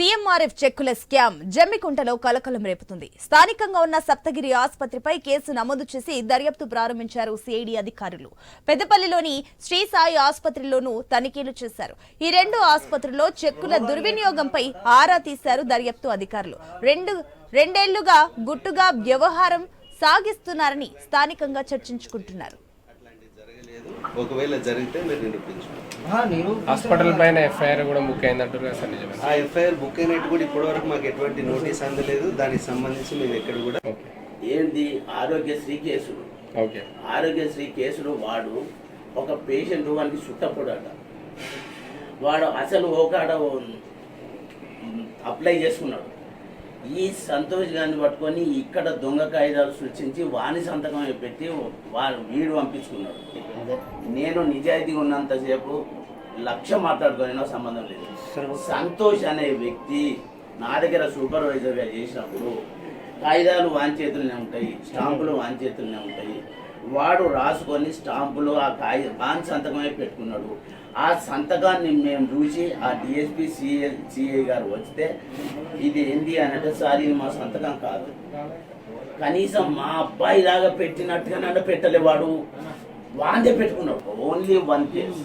CMRF చెక్కుల scam జమ్మికుంటలో కలకలం రేపుతుంది. స్థానికంగా ఉన్న సప్తగిరి ఆసుపత్రిపై కేసు నమోదు చేసి దర్యాప్తు ప్రారంభించారు సిఐడి అధికారులు. పెద్దపల్లిలోని శ్రీ సాయి ఆసుపత్రిలోనూ తనిఖీలు చేశారు. ఈ రెండు ఆసుపత్రుల్లో చెక్కుల దుర్వినియోగంపై ఆరా తీశారు దర్యాప్తు అధికారులు. రెండు రెండేళ్ళుగా గుట్టుగా వ్యవహారం సాగిస్తున్నారని స్థానికంగా చర్చించుకుంటున్నారు. ఒకవేళ జరిగితే మీరు నిరూపించుకోండి నేను హాస్పిటల్ పైన ఎఫ్ఐఆర్ కూడా బుక్ అయింది అంటారు కదా సార్ నిజమే ఆ ఎఫ్ఐఆర్ బుక్ అయినట్టు కూడా ఇప్పటివరకు మాకు ఎటువంటి నోటీస్ అందలేదు. దానికి సంబంధించి మేము ఎక్కడ కూడా ఏంది? ఆరోగ్యశ్రీ కేసులు ఓకే. ఆరోగ్యశ్రీ కేసులు వాడు ఒక పేషెంట్ వానికి చుట్టపొడట వాడు అసలు ఓకాడ అప్లై చేసుకున్నాడు. ఈ సంతోష్ గారిని పట్టుకొని ఇక్కడ దొంగ కాగితాలు సృష్టించి వాని సంతకం పెట్టి వాడు వీడు పంపించుకున్నాడు నేను నిజాయితీగా ఉన్నంతసేపు లక్ష మాట్లాడుకునే సంబంధం లేదు. సంతోష్ అనే వ్యక్తి నా దగ్గర సూపర్వైజర్గా చేసినప్పుడు కాగితాలు వాని చేతుల్లోనే ఉంటాయి స్టాంపులు వాని చేతుల్లోనే ఉంటాయి. వాడు రాసుకొని స్టాంపులు ఆ కాగి వాని సంతకమే పెట్టుకున్నాడు. ఆ సంతకాన్ని మేము చూసి ఆ డిఎస్పి సిఏ సిఐ గారు వస్తే ఇది ఏంది అనంటే సార్ ఇది మా సంతకం కాదు. కనీసం మా అబ్బాయి లాగా పెట్టినట్టుగా పెట్టలేవాడు. పెట్టలే వాందే పెట్టుకున్నాడు. Only one case.